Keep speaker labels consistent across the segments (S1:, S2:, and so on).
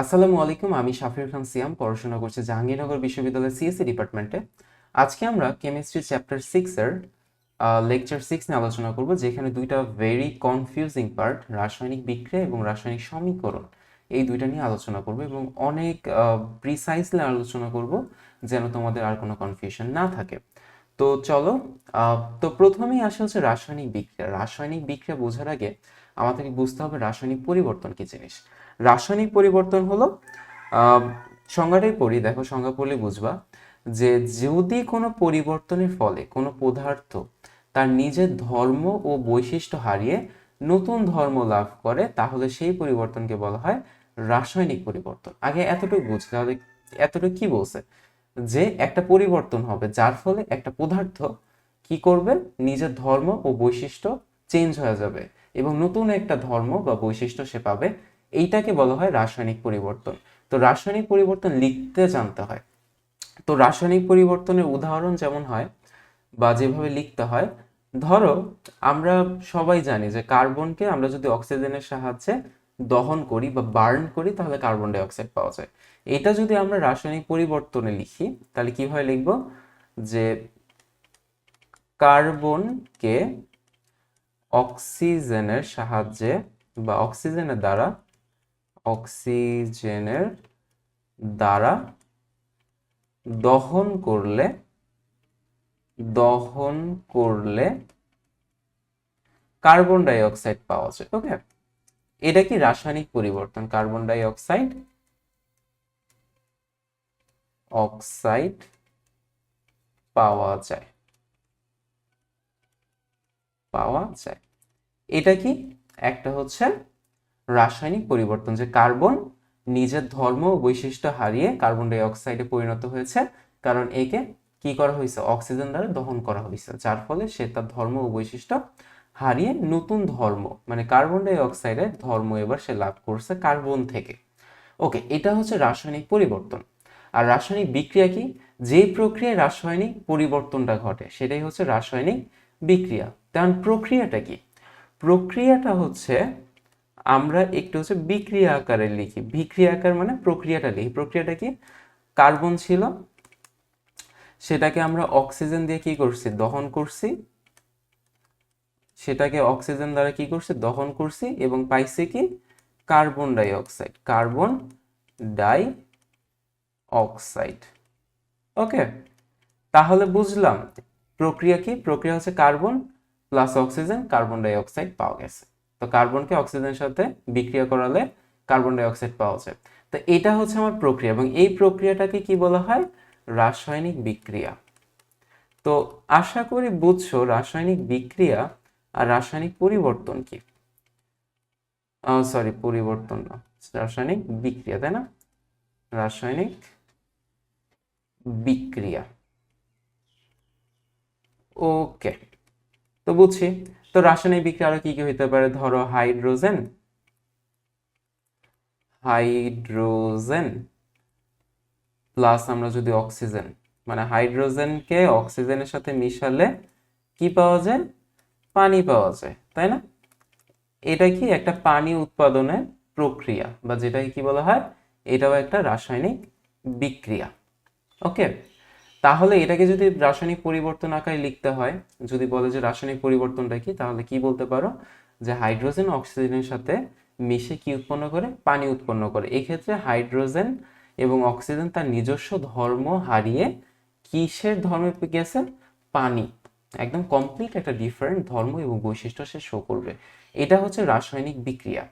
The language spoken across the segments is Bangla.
S1: আসসালামু আলাইকুম, আমি শাফির খান সিয়াম, পড়াশোনা করছি জাহাঙ্গীরনগর বিশ্ববিদ্যালয়ের সিএসসি ডিপার্টমেন্টে। আজকে আমরা কেমিস্ট্রি চ্যাপ্টার সিক্সের লেকচার সিক্স নিয়ে আলোচনা করব, যেখানে দুইটা ভেরি কনফিউজিং পার্ট রাসায়নিক বিক্রিয়া এবং রাসায়নিক সমীকরণ, এই দুইটা নিয়ে আলোচনা করব এবং অনেক প্রিসাইসলি আলোচনা করব, যেন তোমাদের আর কোনো কনফিউশন না থাকে। তো চলো তো প্রথমেই আসে হচ্ছে রাসায়নিক বিক্রিয়া। রাসায়নিক বিক্রিয়া বোঝার আগে আমাদেরকে বুঝতে হবে রাসায়নিক পরিবর্তন কি জিনিস। রাসায়নিক পরিবর্তন হলো সংজ্ঞাটাই পড়ি, দেখো সংজ্ঞা পড়লে বুঝবা, যে যদি কোনো পরিবর্তনের ফলে কোনো পদার্থ তার নিজের ধর্ম ও বৈশিষ্ট্য হারিয়ে নতুন ধর্ম লাভ করে, তাহলে সেই পরিবর্তনকে বলা হয় রাসায়নিক পরিবর্তন। আগে এতটুকু বুঝতে হবে, এতটুকু কি বলছে? যে একটা পরিবর্তন হবে, যার ফলে একটা পদার্থ কি করবে? নিজের ধর্ম ও বৈশিষ্ট্য চেঞ্জ হয়ে যাবে। এবং নতুন একটা ধর্ম বা বৈশিষ্ট্য সে পাবে, এইটাকে বলা হয় রাসায়নিক পরিবর্তন। তো রাসায়নিক পরিবর্তন লিখতে জানতে হয়। তো রাসায়নিক পরিবর্তনের উদাহরণ যেমন হয় বা যেভাবে লিখতে হয়, ধরো আমরা সবাই জানি যে কার্বনকে আমরা যদি অক্সিজেনের সাহায্যে দহন করি বা বার্ন করি, তাহলে কার্বন ডাই অক্সাইড পাওয়া যায়। এটা যদি আমরা রাসায়নিক পরিবর্তনে লিখি, তাহলে কীভাবে লিখব? যে কার্বনকে অক্সিজেনের সাহায্যে বা অক্সিজেনের দ্বারা অক্সিজেনের দ্বারা দহন করলে দহন করলে কার্বন ডাই অক্সাইড পাওয়া যায়, ওকে? এটা কি রাসায়নিক পরিবর্তন? কার্বন ডাই অক্সাইড অক্সাইড পাওয়া যায়। পাওয়া যায়। এটা কি? একটা হচ্ছে রাসায়নিক পরিবর্তন যে কার্বন নিজের ধর্ম বৈশিষ্ট্য হারিয়ে কার্বন ডাই অক্সাইডে পরিণত হয়েছে, কারণ একে কি করা হয়েছে? অক্সিজেন দ্বারা দহন করা হয়েছে, যার ফলে সে তার ধর্ম ও বৈশিষ্ট্য হারিয়ে নতুন ধর্ম মানে কার্বন ডাই অক্সাইডের ধর্ম এবার সে লাভ করছে কার্বন থেকে। ওকে, এটা হচ্ছে রাসায়নিক পরিবর্তন। আর রাসায়নিক বিক্রিয়া কি? যে প্রক্রিয়ায় রাসায়নিক পরিবর্তনটা ঘটে, সেটাই হচ্ছে রাসায়নিক বিক্রিয়া। তেমন প্রক্রিয়াটা কি? প্রক্রিয়াটা হচ্ছে আমরা একটু হচ্ছে বিক্রিয়া আকারে লিখি। বিক্রিয়া আকার মানে প্রক্রিয়াটা লিখি। প্রক্রিয়াটা কি? কার্বন ছিল। সেটাকে আমরা অক্সিজেন দিয়ে কি করছি? দহন করছি। সেটাকে অক্সিজেন দ্বারা কি করছি? দহন করছি এবং পাইছি কি? Carbon dioxide carbon dioxide okay? তাহলে বুঝলাম প্রক্রিয়া কি? প্রক্রিয়া হচ্ছে carbon plus oxygen carbon dioxide পাওয়া গেছে। তো কার্বনকে অক্সিজেনের সাথে বিক্রিয়া করালে কার্বন ডাই অক্সাইড পাওয়া যায়। তো এটা হচ্ছে আমার প্রক্রিয়া এবং এই প্রক্রিয়াটাকে কি বলা হয়? রাসায়নিক বিক্রিয়া। তো আশা করি বুঝছ রাসায়নিক বিক্রিয়া আর রাসায়নিক পরিবর্তন কি? সরি পরিবর্তন না। রাসায়নিক বিক্রিয়া, তাই না? রাসায়নিক বিক্রিয়া। ওকে তো বুঝছি। তো রাসায়নিক বিক্রিয়া আরও কি কি হইতে পারে? ধরো হাইড্রোজেন। হাইড্রোজেন প্লাস আমরা যদি অক্সিজেন মানে হাইড্রোজেনকে অক্সিজেনের সাথে মিশালে কি পাওয়া যায়? পানি পাওয়া যায়, তাই না? এটা কি একটা পানি উৎপাদনের প্রক্রিয়া, বা যেটাকে কি বলা হয়? এটাও একটা রাসায়নিক বিক্রিয়া। ওকে তাহলে এটাকে যদি রাসায়নিক পরিবর্তন আকারে লিখতে হয়, যদি বলে যে রাসায়নিক পরিবর্তনটা কি, তাহলে কি বলতে পারো? যে হাইড্রোজেন অক্সিজেনের সাথে মিশে কি উৎপন্ন করে? পানি উৎপন্ন করে। এক্ষেত্রে হাইড্রোজেন এবং অক্সিজেন তার নিজস্ব ধর্ম হারিয়ে কিসের ধর্মে গেছে? পানি। একদম কমপ্লিট একটা ডিফারেন্ট ধর্ম এবং বৈশিষ্ট্য সে শো করবে। এটা হচ্ছে রাসায়নিক বিক্রিয়া।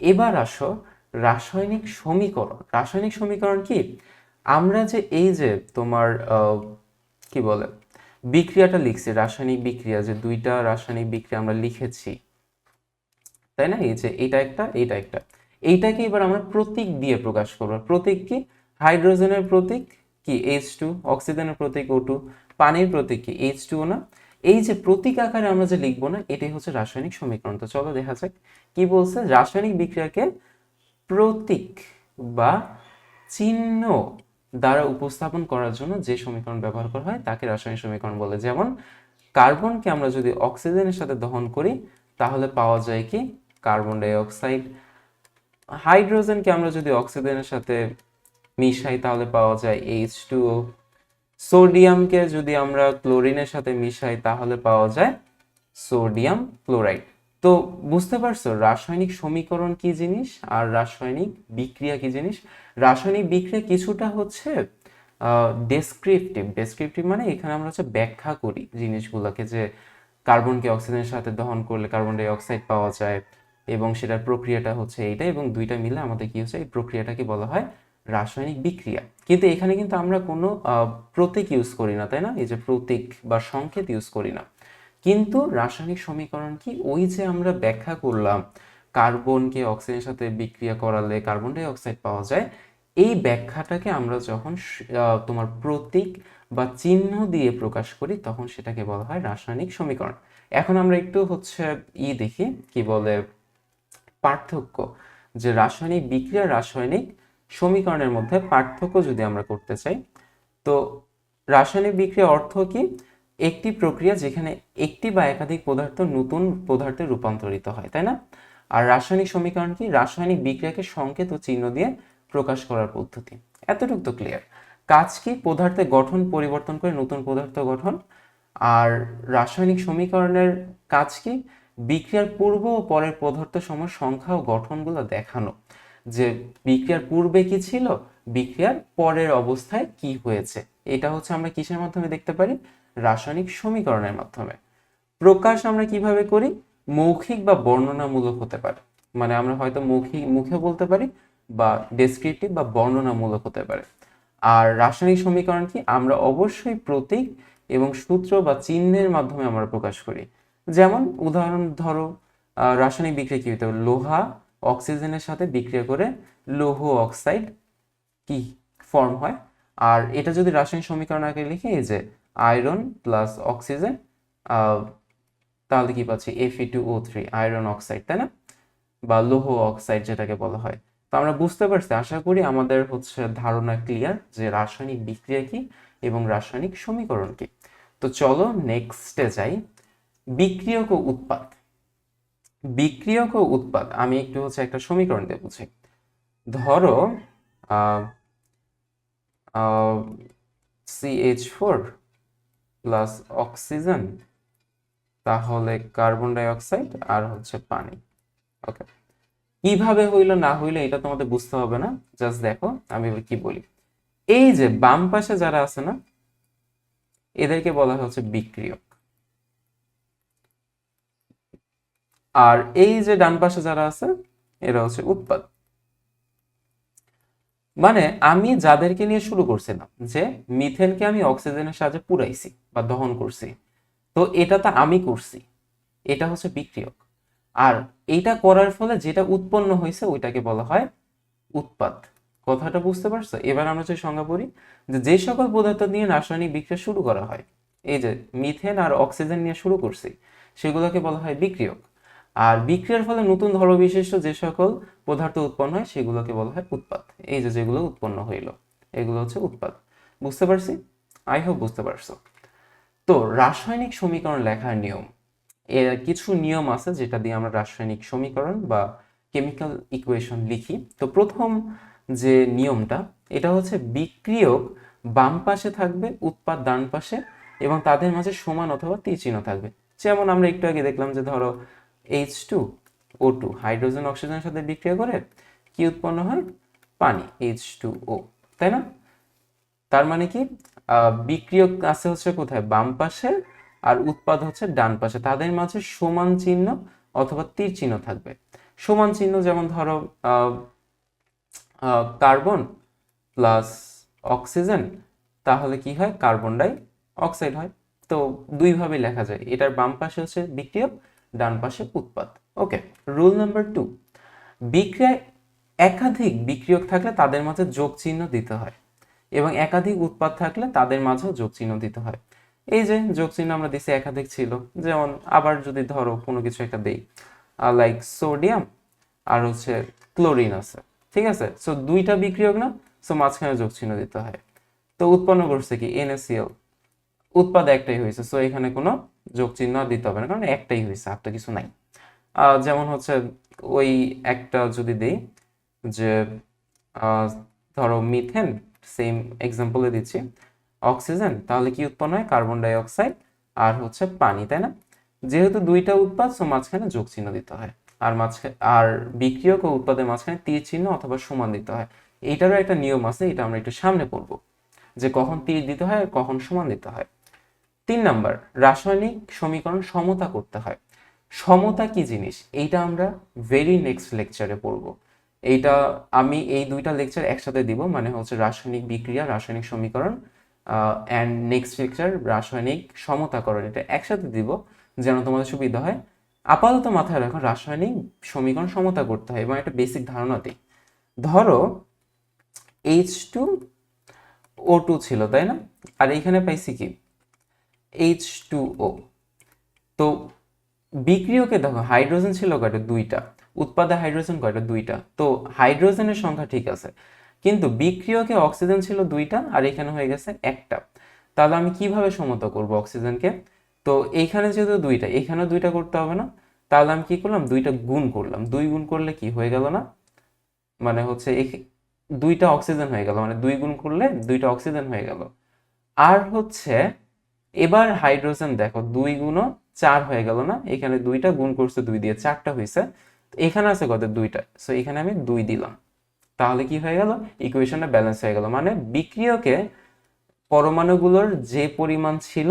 S1: এবার আসো রাসায়নিক সমীকরণ। রাসায়নিক সমীকরণ কি? আমরা যে এই যে তোমার কি বলে, বিক্রিয়াটা লিখছি, রাসায়নিক বিক্রিয়া, যে দুইটা রাসায়নিক বিক্রিয়া আমরা লিখেছি, তাই না? এই যে এটা একটা এটা একটা। এইটাকে এবার আমরা প্রতীক দিয়ে প্রকাশ করব। প্রতীক কি? হাইড্রোজেনের প্রতীক কি? এইচ টু অক্সিজেনের প্রতীক ও টু পানির প্রতীক কি? এইচ টু না। এই যে প্রতীক আকারে আমরা যে লিখব না, এটাই হচ্ছে রাসায়নিক সমীকরণ। তো চলো দেখা যাক কি বলছে? রাসায়নিক বিক্রিয়াকে প্রতীক বা চিহ্ন দ্বারা উপস্থাপন করার জন্য যে সমীকরণ ব্যবহার করা হয়, তাকে রাসায়নিক সমীকরণ বলে। যেমন, কার্বনকে আমরা যদি অক্সিজেনের সাথে দহন করি, তাহলে পাওয়া যায় কি? Carbon die oxide. হাইড্রোজেনকে আমরা যদি অক্সিজেনের সাথে মিশাই, তাহলে পাওয়া যায় এইচ টু সোডিয়ামকে যদি আমরা ক্লোরিনের সাথে মিশাই, তাহলে পাওয়া যায় সোডিয়াম ক্লোরাইড। তো বুঝতে পারছ, রাসায়নিক সমীকরণ কি জিনিস আর রাসায়নিক বিক্রিয়া কি জিনিস? রাসায়নিক বিক্রিয়া কিছুটা হচ্ছে ডেসক্রিপটিভ ডেসক্রিপটিভ মানে এখানে আমরা হচ্ছে ব্যাখ্যা করি জিনিসগুলোকে যে কার্বনকে অক্সিজেনের সাথে দহন করলে কার্বন ডাই অক্সাইড পাওয়া যায় এবং সেটার প্রক্রিয়াটা হচ্ছে এইটা এবং দুইটা মিলে আমাদের কি হচ্ছে, এই প্রক্রিয়াটাকে বলা হয় রাসায়নিক বিক্রিয়া। কিন্তু এখানে কিন্তু আমরা কোনো প্রতীক ইউজ করি না, তাই না? এই যে প্রতীক বা সংকেত ইউজ করি না। কিন্তু রাসায়নিক সমীকরণ কি? ওই যে আমরা ব্যাখ্যা করলাম, কার্বনকে অক্সিজেনের সাথে বিক্রিয়া করালে কার্বন ডাই অক্সাইড পাওয়া যায়, এই ব্যাখ্যাটাকে আমরা যখন তোমার প্রতীক বা চিহ্ন দিয়ে প্রকাশ করি, তখন সেটাকে বলা হয় রাসায়নিক সমীকরণ। এখন আমরা একটু হচ্ছে ই দেখি, কি বলে, পার্থক্য, যে রাসায়নিক বিক্রিয়া রাসায়নিক সমীকরণের মধ্যে পার্থক্য যদি আমরা করতে চাই, তো রাসায়নিক বিক্রিয়া অর্থ কি? একটি প্রক্রিয়া যেখানে একটি বা একাধিক পদার্থ নতুন পদার্থে রূপান্তরিত হয়, তাই না? আর রাসায়নিক সমীকরণ কি? রাসায়নিক বিক্রিয়াকে সংকেত ও চিহ্ন দিয়ে প্রকাশ করার পদ্ধতি। এতটুকু তো ক্লিয়ার কাজ কি? পদার্থের গঠন পরিবর্তন করে নতুন পদার্থ গঠন। আর রাসায়নিক সমীকরণের কাজ কি? বিক্রিয়ার পূর্ব ও পরের পদার্থ সময় সংখ্যা ও গঠনগুলো দেখানো। যে বিক্রিয়ার পূর্বে কি ছিল? বিক্রিয়ার পরের অবস্থায় কি হয়েছে? এটা হচ্ছে আমরা কিসের মাধ্যমে দেখতে পারি? রাসায়নিক সমীকরণের মাধ্যমে। প্রকাশ আমরা কীভাবে করি? মৌখিক বা বর্ণনামূলক হতে পারে। মানে আমরা হয়তো মৌখিক মুখে বলতে পারি বা ডেসক্রিপটিভ বা বর্ণনামূলক হতে পারে। আর রাসায়নিক সমীকরণ কি? আমরা অবশ্যই প্রতীক এবং সূত্র বা চিহ্নের মাধ্যমে আমরা প্রকাশ করি। যেমন উদাহরণ ধরো রাসায়নিক বিক্রিয়া কি হতে পারে? লোহা অক্সিজেনের সাথে বিক্রিয়া করে লৌহ অক্সাইড কি ফর্ম হয়? আর এটা যদি রাসায়নিক সমীকরণ আগে লিখি, এই যে আয়রন প্লাস অক্সিজেন তাহলে কি পাচ্ছি? Fe two O three iron oxide তাই না? বা লৌহ অক্সাইড যেটাকে বলা হয়। তো আমরা বুঝতে পারছি, আশা করি আমাদের হচ্ছে ধারণা ক্লিয়ার যে রাসায়নিক বিক্রিয়া কি এবং রাসায়নিক সমীকরণ কি। তো চলো নেক্সটে যাই। বিক্রিয়ক ও উৎপাদ। বিক্রিয়ক ও উৎপাদ, আমি একটু হচ্ছে একটা সমীকরণ দিয়ে বুঝি। ধরো সিএইচ ফোর প্লাস অক্সিজেন, তাহলে কার্বন ডাই অক্সাইড আর হচ্ছে পানি। ওকে। কীভাবে হইল না হইল এটা তোমাদের বুঝতে হবে না। জাস্ট দেখো, আমি কি বলি। এই যে বাম পাশে যারা আছে না, এদেরকে বলা হচ্ছে বিক্রিয়ক। আর এই যে ডান পাশে যারা আছে, এরা হচ্ছে উৎপাদ। মানে আমি যাদেরকে নিয়ে শুরু করছিলাম, যে মিথেনকে আমি অক্সিজেনের সাহায্যে পুরাইছি বা দহন করছি, তো এটা তো আমি করছি, এটা হচ্ছে বিক্রিয়ক। আর এইটা করার ফলে যেটা উৎপন্ন হয়েছে ওইটাকে বলা হয় উৎপাদ। কথাটা বুঝতে পারছ? এবার আমরা যে সংজ্ঞা পড়ি, যে যে সকল পদার্থ নিয়ে রাসায়নিক বিক্রিয়া শুরু করা হয়, এই যে মিথেন আর অক্সিজেন নিয়ে শুরু করছি, সেগুলোকে বলা হয় বিক্রিয়ক। আর বিক্রিয়ার ফলে নতুন ধর্মবিশিষ্ট যে সকল পদার্থ উৎপন্ন হয়, সেগুলোকে বলা হয় উৎপাদ এই যে যেগুলো উৎপন্ন হইল, এগুলো হচ্ছে উৎপাদ বুঝতে পারছি? আই হোপ বুঝতে পারছ। তো রাসায়নিক সমীকরণ লেখার নিয়ম। এর কিছু নিয়ম আছে যেটা দিয়ে আমরা রাসায়নিক সমীকরণ বা কেমিক্যাল ইকুয়েশন লিখি। তো প্রথম যে নিয়মটা, এটা হচ্ছে বিক্রিয়ক বাম পাশে থাকবে উৎপাদ ডান পাশে এবং তাদের মাঝে সমান অথবা তীর থাকবে। যেমন আমরা একটু আগে দেখলাম যে ধরো H two O two hydrogen অক্সিজেনের সাথে বিক্রিয়া করে কি উৎপন্ন হয়? পানি এইচ টু ও তাই না? তার মানে কি? বিক্রিয়ক আছে হচ্ছে কোথায়? বাম পাশে আর উৎপাদ হচ্ছে ডান পাশে। তাদের মাঝে সমান চিহ্ন অথবা তীর চিহ্ন থাকবে। সমান চিহ্ন যেমন ধরো কার্বন প্লাস অক্সিজেন, তাহলে কি হয়? কার্বন ডাই অক্সাইড হয়। তো দুইভাবে লেখা যায়। এটার বাম পাশে হচ্ছে বিক্রিয়ক ডান পাশে উৎপাদ ওকে, রুল নাম্বার টু বিক্রিয়ায় একাধিক বিক্রিয়ক থাকলে তাদের মাঝে যোগ চিহ্ন দিতে হয় এবং একাধিক উৎপাদ থাকলে তাদের মাঝেও যোগ চিহ্ন দিতে হয়। এই যে যোগ চিহ্ন আমরা দিছি, একাধিক ছিল, যেমন আবার যদি ধরো কোনো কিছু একটা দেই লাইক সোডিয়াম আর হচ্ছে ক্লোরিন আছে, ঠিক আছে? সো দুইটা বিক্রিয়ক না সো মাঝখানে যোগ চিহ্ন দিতে হয়। তো উৎপন্ন করছে কি? NaCl উৎপাদ একটাই হয়েছে সো এখানে কোনো যোগ চিহ্ন দিতে হবে না, কারণ একটাই হয়েছে, আর তো কিছু নাই। যেমন হচ্ছে ওই একটা যদি দেই যে ধরো মিথেন সেম এক্সাম্পলে দিচ্ছি। অক্সিজেন, তাহলে কি উৎপন্ন হয়? কার্বন ডাই অক্সাইড আর হচ্ছে পানি, তাই না? যেহেতু দুইটা উৎপাদ সো মাঝখানে যোগ চিহ্ন দিতে হয়। আর মাঝখানে আর বিক্রিয়ক ও উৎপাদের মাঝখানে তীর চিহ্ন অথবা সমান দিতে হয়। এইটারও একটা নিয়ম আছে, এটা আমরা একটু সামনে পড়ব। যে কখন তীর দিতে হয় কখন সমান দিতে হয়। তিন নাম্বার, রাসায়নিক সমীকরণ সমতা করতে হয়। সমতা কি জিনিস? এইটা আমরা ভেরি নেক্সট লেকচারে পড়ব। এইটা আমি এই দুইটা লেকচার একসাথে দিব মানে হচ্ছে রাসায়নিক বিক্রিয়া, রাসায়নিক সমীকরণ অ্যান্ড নেক্সট লেকচার রাসায়নিক সমতাকরণ এটা একসাথে দিব, যেন তোমাদের সুবিধা হয়। আপাতত মাথায় রাখো, রাসায়নিক সমীকরণ সমতা করতে হয়, এবং একটা বেসিক ধারণা দিই। ধরো এইচ টু ও টু ছিল, তাই না? আর এইখানে পাইছি কি? এইচ টু ও তো বিক্রিয়কে দেখো হাইড্রোজেন ছিল কয়টা? দুইটা। উৎপাদে হাইড্রোজেন কয়টা? দুইটা। তো হাইড্রোজেনের সংখ্যা ঠিক আছে, কিন্তু বিক্রিয়কে অক্সিজেন ছিল দুইটা আর এখানে হয়ে গেছে একটা। তাহলে আমি কীভাবে সমতা করব অক্সিজেনকে তো এইখানে যেহেতু দুইটা, এখানেও দুইটা করতে হবে না। তাহলে আমি কি করলাম? দুইটা গুণ করলাম। দুই গুণ করলে কি হয়ে গেল না? মানে হচ্ছে দুইটা অক্সিজেন হয়ে গেল। মানে দুই গুণ করলে দুইটা অক্সিজেন হয়ে গেল। আর হচ্ছে এবার হাইড্রোজেন দেখো, দুই গুণও চার হয়ে গেল না? এখানে দুইটা গুণ করছে, দুই দিয়ে চারটা হয়েছে এখানে আছে কত? দুইটা। সো এখানে আমি দুই দিলাম। তাহলে কি হয়ে গেল? ইকুয়েশনটা ব্যালেন্স হয়ে গেল। মানে বিক্রিয়কে পরমাণুগুলোর যে পরিমাণ ছিল,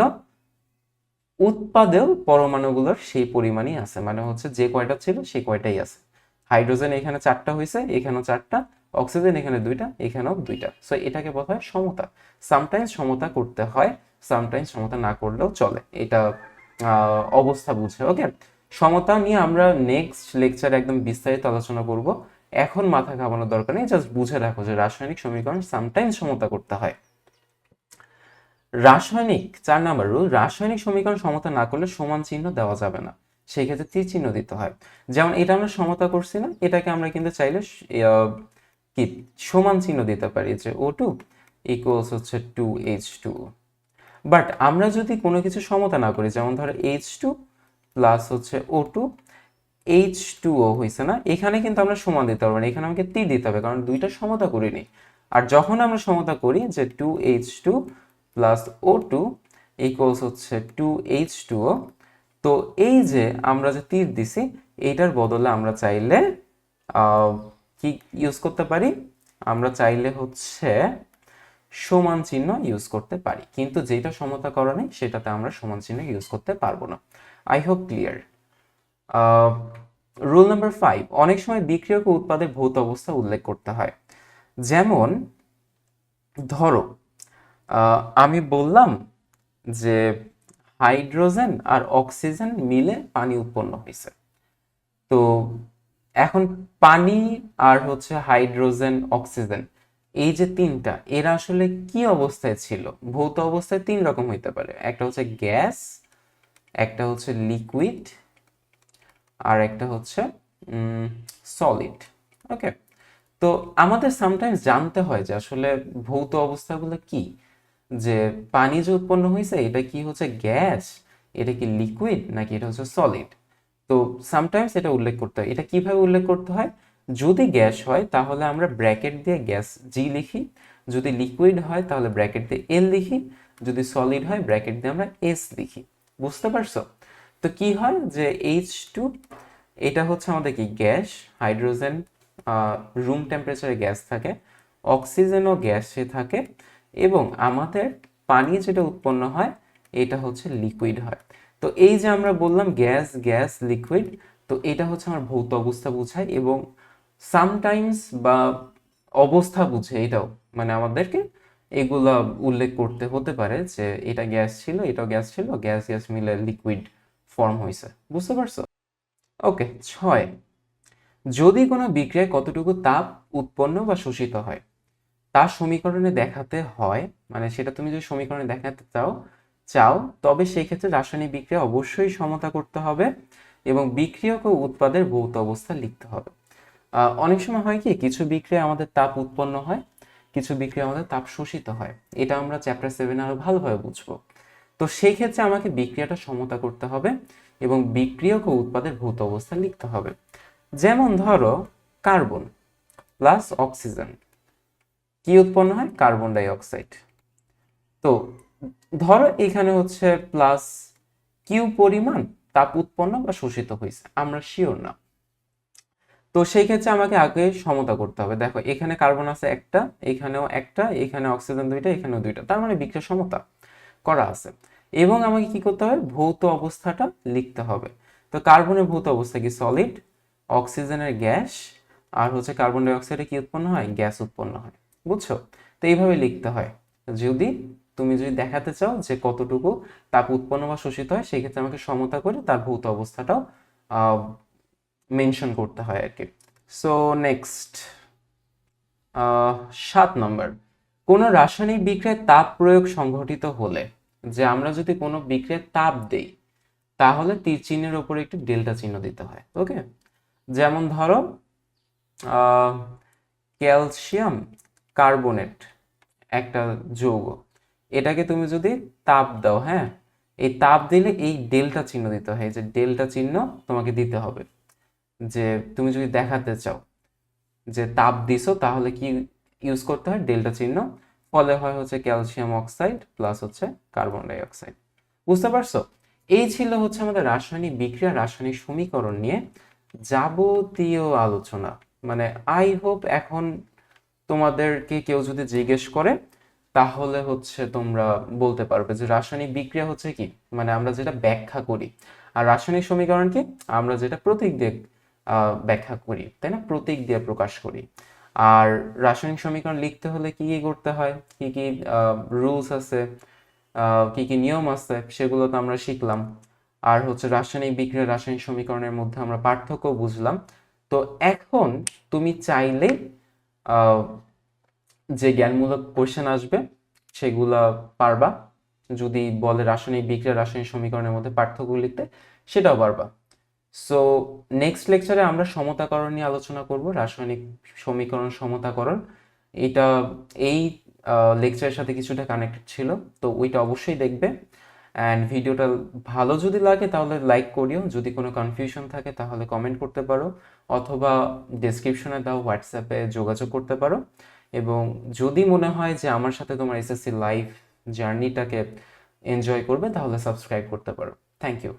S1: উৎপাদেও পরমাণুগুলোর সেই পরিমাণই আছে। মানে হচ্ছে যে কয়টা ছিল, সেই কয়টাই আছে। হাইড্রোজেন এখানে চারটা হয়েছে এখানেও চারটা। অক্সিজেন এখানে দুইটা, এখানেও দুইটা। সো এটাকে বলা হয় সমতা। সামটাইমস সমতা করতে হয় সামটাইমস সমতা না করলেও চলে। এটা অবস্থা বুঝে ওকে সমতা নিয়ে আমরা নেক্সট লেকচারে একদম বিস্তারিত আলোচনা করব। এখন মাথা ঘামানোর দরকার নেই জাস্ট বুঝে রাখো যে রাসায়নিক সমীকরণ সামটাইমস সমতা করতে হয়। রাসায়নিক, চার নাম্বার রুল রাসায়নিক সমীকরণ সমতা না করলে সমান চিহ্ন দেওয়া যাবে না। সেই ক্ষেত্রে তীর চিহ্ন দিতে হয়। যেমন এটা আমরা সমতা করছি না, এটাকে আমরা কিন্তু চাইলে কি? সমান চিহ্ন দিতে পারি যে ও টু ইকুয়ালস হচ্ছে টু এইচ টু বাট আমরা যদি কোনো কিছু সমতা না করি, যেমন ধরো এইচ টু প্লাস হচ্ছে O two H two O হয়েছে না, এখানে কিন্তু আমরা সমান দিতে পারব না, এখানে আমাকে তীর দিতে হবে, কারণ দুইটা সমতা করিনি। আর যখন আমরা সমতা করি যে two H two plus O two equals হচ্ছে টু এইচ টু ও তো এই যে আমরা যে তীর দিছি এইটার বদলে আমরা চাইলে কি ইউজ করতে পারি? আমরা চাইলে হচ্ছে সমান চিহ্ন ইউজ করতে পারি। কিন্তু যেটা সমতা সমতাকরণে সেটাতে আমরা সমান চিহ্ন ইউজ করতে পারব না। I hope clear rule number five অনেক সময় বিক্রিয়ক উৎপাদের ভৌত অবস্থা উল্লেখ করতে হয়। যেমন, ধরো আমি বললাম যে হাইড্রোজেন আর অক্সিজেন মিলে পানি উৎপন্ন হয়েছে তো এখন পানি আর হচ্ছে হাইড্রোজেন, অক্সিজেন এই যে তিনটা, এরা আসলে কি অবস্থায় ছিল? ভৌত অবস্থায় তিন রকম হইতে পারে। একটা হচ্ছে গ্যাস, একটা হচ্ছে লিকুইড, আর একটা হচ্ছে সলিড। ওকে? তো আমাদের সামটাইমস জানতে হয় যে আসলে ভৌত অবস্থাগুলো কি? যে পানি যে উৎপন্ন হয়েছে এটা কি হচ্ছে গ্যাস? এটা কি লিকুইড? নাকি এটা হচ্ছে সলিড? তো সামটাইমস এটা উল্লেখ করতে হয়। এটা কীভাবে উল্লেখ করতে হয়? যদি গ্যাস হয়, তাহলে আমরা ব্র্যাকেট দিয়ে গ্যাস জি লিখি। যদি লিকুইড হয়, তাহলে ব্র্যাকেট দিয়ে এল লিখি। যদি সলিড হয়, ব্র্যাকেট দিয়ে আমরা এস লিখি। বুঝতে পারছ? তো কি হয় যে এইচ টু এটা হচ্ছে আমাদের কি? গ্যাস, হাইড্রোজেন রুম টেম্পারেচারে গ্যাস থাকে অক্সিজেনও গ্যাসে থাকে, এবং আমাদের পানি যেটা উৎপন্ন হয়, এটা হচ্ছে লিকুইড হয়। তো এই যে আমরা বললাম গ্যাস গ্যাস, লিকুইড, তো এটা হচ্ছে আমার ভৌত অবস্থা বোঝায়, এবং সামটাইমস বা অবস্থা বুঝে এটাও মানে আমাদেরকে এগুলা উল্লেখ করতে হতে পারে যে এটা গ্যাস ছিল, এটাও গ্যাস ছিল, গ্যাস গ্যাস মিলে লিকুইড ফর্ম হয়েছে বুঝতে পারছ? ওকে ছয়। যদি কোনো বিক্রিয়ায় কতটুকু তাপ উৎপন্ন বা শোষিত হয়, তা সমীকরণে দেখাতে হয় মানে সেটা তুমি যদি সমীকরণে দেখাতে চাও চাও, তবে সেই ক্ষেত্রে রাসায়নিক বিক্রিয়া অবশ্যই সমতা করতে হবে এবং বিক্রিয়ক ও উৎপাদের ভৌত অবস্থা লিখতে হবে। অনেক সময় হয় কি, কিছু বিক্রিয়া আমাদের তাপ উৎপন্ন হয়, কিছু বিক্রিয়া আমাদের তাপ শোষিত হয়। এটা আমরা চ্যাপ্টার সেভেন আরও ভালোভাবে বুঝব। তো সেই ক্ষেত্রে আমাকে বিক্রিয়াটা সমতা করতে হবে এবং বিক্রিয়ক ও উৎপাদের ভৌত অবস্থা লিখতে হবে। যেমন ধরো কার্বন প্লাস অক্সিজেন কি উৎপন্ন হয়? কার্বন ডাই অক্সাইড তো ধরো এখানে হচ্ছে প্লাস কিউ পরিমাণ তাপ উৎপন্ন বা শোষিত হয়েছে আমরা শিওর না। তো সেই ক্ষেত্রে আমাকে আগে সমতা করতে হবে। দেখো, এখানে কার্বন আছে একটা, এখানেও একটা, এখানে অক্সিজেন দুইটা, এখানেও দুইটা। তার মানে বিক্রিয়া সমতা করা আছে। এবং আমাকে কি করতে হবে? ভৌত অবস্থাটা লিখতে হবে। তো কার্বনের ভৌত অবস্থা কি? সলিড অক্সিজেনের গ্যাস, আর হচ্ছে কার্বন ডাই অক্সাইডে কি উৎপন্ন হয়? গ্যাস উৎপন্ন হয়। বুঝছ? তো এইভাবে লিখতে হয়। যদি, তুমি যদি দেখাতে চাও যে কতটুকু তাপ উৎপন্ন বা শোষিত হয়, সেই ক্ষেত্রে আমাকে সমতা করে তার ভৌত অবস্থাটাও মেনশন করতে হয় আর কি। সো নেক্সট সাত নম্বর। কোনো রাসায়নিক বিক্রিয়ায় তাপ প্রয়োগ সংঘটিত হলে, যে আমরা যদি কোনো বিক্রিয়ায় তাপ দেই, তাহলে তীর চিহ্নের ওপরে একটি ডেল্টা চিহ্ন দিতে হয় ওকে যেমন ধরো ক্যালসিয়াম কার্বনেট একটা যৌগ, এটাকে তুমি যদি তাপ দাও হ্যাঁ? এই তাপ দিলে এই ডেল্টা চিহ্ন দিতে হয় যে ডেল্টা চিহ্ন তোমাকে দিতে হবে। যে তুমি যদি দেখাতে চাও যে তাপ দিছো তাহলে কি ইউজ করতে হয়? ডেল্টা চিহ্ন। ফলে হয় হচ্ছে ক্যালসিয়াম অক্সাইড প্লাস হচ্ছে কার্বন ডাই অক্সাইড বুঝতে পারছ? এই ছিল হচ্ছে আমাদের রাসায়নিক বিক্রিয়া রাসায়নিক সমীকরণ নিয়ে যাবতীয় আলোচনা। মানে আই হোপ এখন তোমাদেরকে কেউ যদি জিজ্ঞেস করে তাহলে হচ্ছে তোমরা বলতে পারবে যে রাসায়নিক বিক্রিয়া হচ্ছে কি? মানে আমরা যেটা ব্যাখ্যা করি। আর রাসায়নিক সমীকরণ কি? আমরা যেটা প্রতীক আহ, ব্যাখ্যা করি, তাই না? প্রতীক দিয়ে প্রকাশ করি। আর রাসায়নিক সমীকরণ লিখতে হলে কি কি করতে হয়? কি কি রুলস আছে? কি কি নিয়ম আছে? সেগুলো তো আমরা শিখলাম। আর হচ্ছে রাসায়নিক বিক্রিয়া রাসায়নিক সমীকরণের মধ্যে আমরা পার্থক্য বুঝলাম। তো এখন তুমি চাইলে যে জ্ঞানমূলক কোশ্চেন আসবে, সেগুলা পারবা। যদি বলে রাসায়নিক বিক্রিয়া রাসায়নিক সমীকরণের মধ্যে পার্থক্য লিখতে, সেটাও পারবা। সো নেক্সট লেকচারে আমরা সমতাকরণ নিয়ে আলোচনা করব, রাসায়নিক সমীকরণ সমতাকরণ। এটা এই লেকচারের সাথে কিছুটা কানেক্টেড ছিল, তো ওইটা অবশ্যই দেখবে। অ্যান্ড ভিডিওটা ভালো যদি লাগে তাহলে লাইক করিও, যদি কোনো কনফিউশন থাকে তাহলে কমেন্ট করতে পারো, অথবা ডেসক্রিপশনে দাও হোয়াটসঅ্যাপে যোগাযোগ করতে পারো। এবং যদি মনে হয় যে আমার সাথে তোমার এসএসসি লাইফ জার্নিটাকে এনজয় করবে তাহলে সাবস্ক্রাইব করতে পারো। Thank you